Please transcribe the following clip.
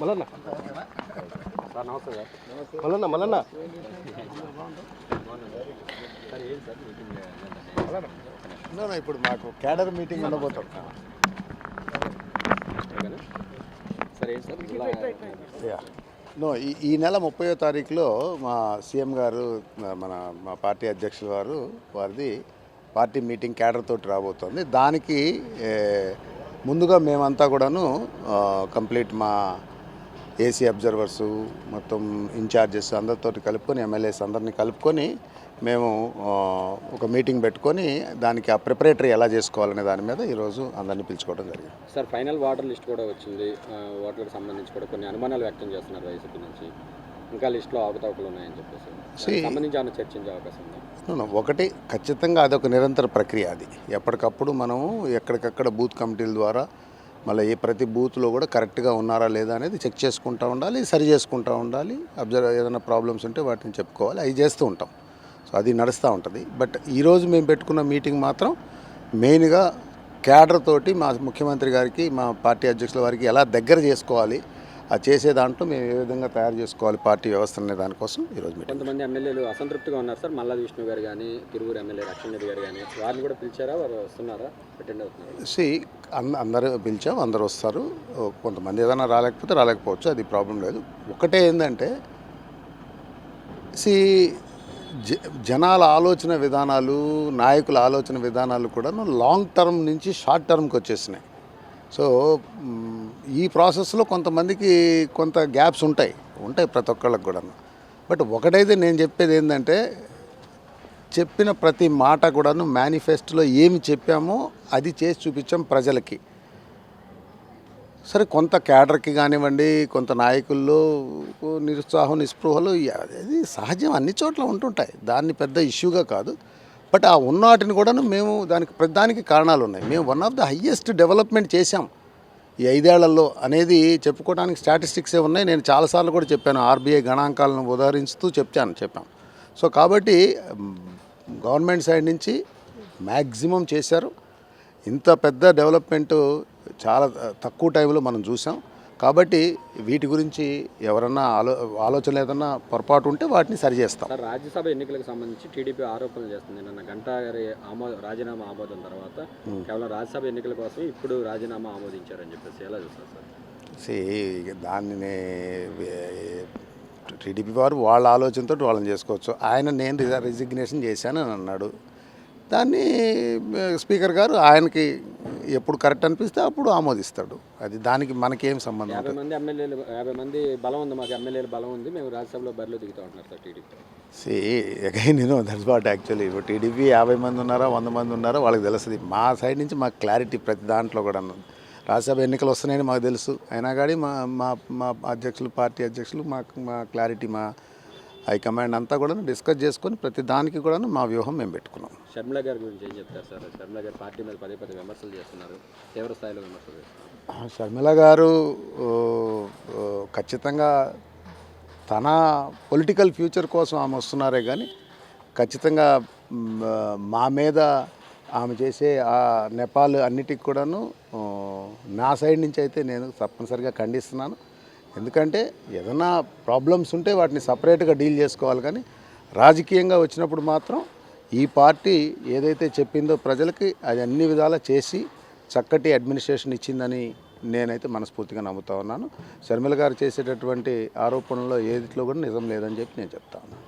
Mallanna. Sir నమస్తే sir Mallanna Mallanna. no, ఇప్పుడు మాకు క్యాడర్ మీటింగ్ ఉండబోతాం సరే ఏంటి సార్? ఇలా యా. నో ఈ ఈ నెల ముప్పయో తారీఖులో మా సీఎం గారు మన మా పార్టీ అధ్యక్షుల వారు వారిది పార్టీ మీటింగ్ క్యాడర్ తోటి రాబోతోంది. దానికి ముందుగా మేమంతా కూడాను కంప్లీట్ మా ఏసీ అబ్జర్వర్సు మొత్తం ఇన్ఛార్జెస్ అందరితోటి కలుపుకొని ఎమ్మెల్యేస్ అందరినీ కలుపుకొని మేము ఒక మీటింగ్ పెట్టుకొని దానికి ఆ ప్రిపరేటరీ ఎలా చేసుకోవాలనే దాని మీద ఈరోజు అందరినీ పిలుచుకోవడం జరిగింది. సార్ ఫైనల్ వాటర్ లిస్ట్ కూడా వచ్చింది. ఓట్లకు సంబంధించి కూడా కొన్ని అనుమానాలు వ్యక్తం చేస్తున్నారు వైసీపీ నుంచి. ఇంకా లిస్టులో అవకతవకలు ఉన్నాయని చెప్పేసి. సంబంధించి చర్చించే అవకాశం ఉందా? ఒకటి ఖచ్చితంగా అదొక నిరంతర ప్రక్రియ అది. ఎప్పటికప్పుడు మనము ఎక్కడికక్కడ బూత్ కమిటీల ద్వారా మళ్ళీ ఏ ప్రతి బూత్లో కూడా కరెక్ట్గా ఉన్నారా లేదా అనేది చెక్ చేసుకుంటూ ఉండాలి సరి చేసుకుంటూ ఉండాలి. అబ్జర్వ్ ఏదైనా ప్రాబ్లమ్స్ ఉంటే వాటిని చెప్పుకోవాలి. అవి చేస్తూ ఉంటాం. సో అది నడుస్తూ ఉంటుంది. బట్ ఈరోజు మేము పెట్టుకున్న మీటింగ్ మాత్రం మెయిన్గా క్యాడర్ తోటి మా ముఖ్యమంత్రి గారికి మా పార్టీ అధ్యక్షుల వారికి ఎలా దగ్గర చేసుకోవాలి ఆ చేసే దాంట్లో మేము ఏ విధంగా తయారు చేసుకోవాలి పార్టీ వ్యవస్థ అనే దానికోసం ఈరోజు కొంతమంది ఎమ్మెల్యేలు అసంతృప్తిగా ఉన్నారు సార్. మల్లాది విష్ణు గారు కానీ తిరువురు ఎమ్మెల్యే రక్షణ రెడ్డి గారు కానీ వారిని కూడా పిలిచారా? వారు వస్తున్నారా? అటెండ్ అవుతున్నారు? సి అందరూ పిలిచాం అందరు వస్తారు. కొంతమంది ఏదైనా రాలేకపోతే రాలేకపోవచ్చు అది ప్రాబ్లం లేదు. ఒకటే ఏంటంటే సి జ జనాల ఆలోచన విధానాలు నాయకుల ఆలోచన విధానాలు కూడా లాంగ్ టర్మ్ నుంచి షార్ట్ టర్మ్కి వచ్చేసినాయి. సో ఈ ప్రాసెస్లో కొంతమందికి కొంత గ్యాప్స్ ఉంటాయి ఉంటాయి ప్రతి ఒక్కళ్ళకి కూడా బట్ ఒకటైతే నేను చెప్పేది ఏంటంటే చెప్పిన ప్రతి మాట కూడాను మేనిఫెస్టోలో ఏమి చెప్పామో అది చేసి చూపించాం ప్రజలకి. సరే కొంత క్యాడర్కి కానివ్వండి కొంత నాయకుల్లో నిరుత్సాహం నిస్పృహలు అది సహజం అన్ని చోట్ల ఉంటుంటాయి. దాన్ని పెద్ద ఇష్యూగా కాదు. బట్ ఆ ఉన్నాటిని కూడాను మేము దానికి ప్రతిదానికి కారణాలు ఉన్నాయి. మేము one of the highest development చేశాం ఈ ఐదేళ్ళలో అనేది చెప్పుకోవడానికి స్టాటిస్టిక్సే ఉన్నాయి. నేను చాలాసార్లు కూడా చెప్పాను ఆర్బీఐ గణాంకాలను ఉదాహరిస్తూ చెప్తాను చెప్పాం. సో కాబట్టి గవర్నమెంట్ సైడ్ నుంచి మ్యాక్సిమం చేశారు. ఇంత పెద్ద డెవలప్మెంట్ చాలా తక్కువ టైంలో మనం చూసాం. కాబట్టి వీటి గురించి ఎవరన్నా ఆలో ఆలోచన ఏదన్నా పొరపాటు ఉంటే వాటిని సరిచేస్తాం సార్ రాజ్యసభ ఎన్నికలకు సంబంధించి టీడీపీ ఆరోపణలు చేస్తుంది. నిన్న గంటా గారి ఆమోద రాజీనామా ఆమోదం తర్వాత కేవలం రాజ్యసభ ఎన్నికల కోసం ఇప్పుడు రాజీనామా ఆమోదించారని చెప్పేసి ఎలా చూస్తారు సార్? సే దాన్ని టీడీపీ వారు వాళ్ళ ఆలోచనతో వాళ్ళని చేసుకోవచ్చు. ఆయన నేను రిజ- రిజిగ్నేషన్ చేశాను అని అన్నాడు. దాన్ని స్పీకర్ గారు ఆయనకి ఎప్పుడు కరెక్ట్ అనిపిస్తే అప్పుడు ఆమోదిస్తాడు. అది దానికి మనకేం సంబంధం యాభై మంది ఎమ్మెల్యేలు యాభై మంది బలం ఉంది మాకు ఎమ్మెల్యేలు బలం ఉంది మేము రాజ్యసభలో బరిలో దిగుతూ ఉంటున్నారు సార్ టీడీపీ. సి అగైన్ నేను దట్స్ వాట్ యాక్చువల్లీ ఇప్పుడు టీడీపీ యాభై మంది ఉన్నారా వంద మంది ఉన్నారా వాళ్ళకి తెలుస్తుంది. మా సైడ్ నుంచి మాకు క్లారిటీ ప్రతి దాంట్లో కూడా రాజ్యసభ ఎన్నికలు వస్తున్నాయని మాకు తెలుసు. అయినా కానీ మా మా మా అధ్యక్షులు పార్టీ అధ్యక్షులు మాకు మా క్లారిటీ మా హైకమాండ్ అంతా కూడా డిస్కస్ చేసుకొని ప్రతి దానికి కూడా మా వ్యూహం మేము పెట్టుకున్నాం. షర్మిల గారి గురించి ఏం చెప్తారు సార్? షర్మిల గారు పార్టీ మీద పదే పదే విమర్శలు చేస్తున్నారు. తీవ్ర స్థాయిలో విమర్శలు చేస్తున్నారు. షర్మిల గారు ఖచ్చితంగా తన పొలిటికల్ ఫ్యూచర్ కోసం ఆమె వస్తున్నారే కానీ ఖచ్చితంగా మ్, మా మీద ఆమె చేసే ఆ నేపాల్ అన్నిటికి కూడాను నా సైడ్ నుంచి అయితే నేను తప్పనిసరిగా ఖండిస్తున్నాను. ఎందుకంటే ఏదైనా ప్రాబ్లమ్స్ ఉంటే వాటిని సపరేట్గా డీల్ చేసుకోవాలి కానీ రాజకీయంగా వచ్చినప్పుడు మాత్రం ఈ పార్టీ ఏదైతే చెప్పిందో ప్రజలకి అది అన్ని విధాలా చేసి చక్కటి అడ్మినిస్ట్రేషన్ ఇచ్చిందని నేనైతే మనస్ఫూర్తిగా నమ్ముతా ఉన్నాను. షర్మిల గారు చేసేటటువంటి ఆరోపణలో ఏదిట్లో కూడా నిజం లేదని చెప్పి నేను చెప్తా ఉన్నాను.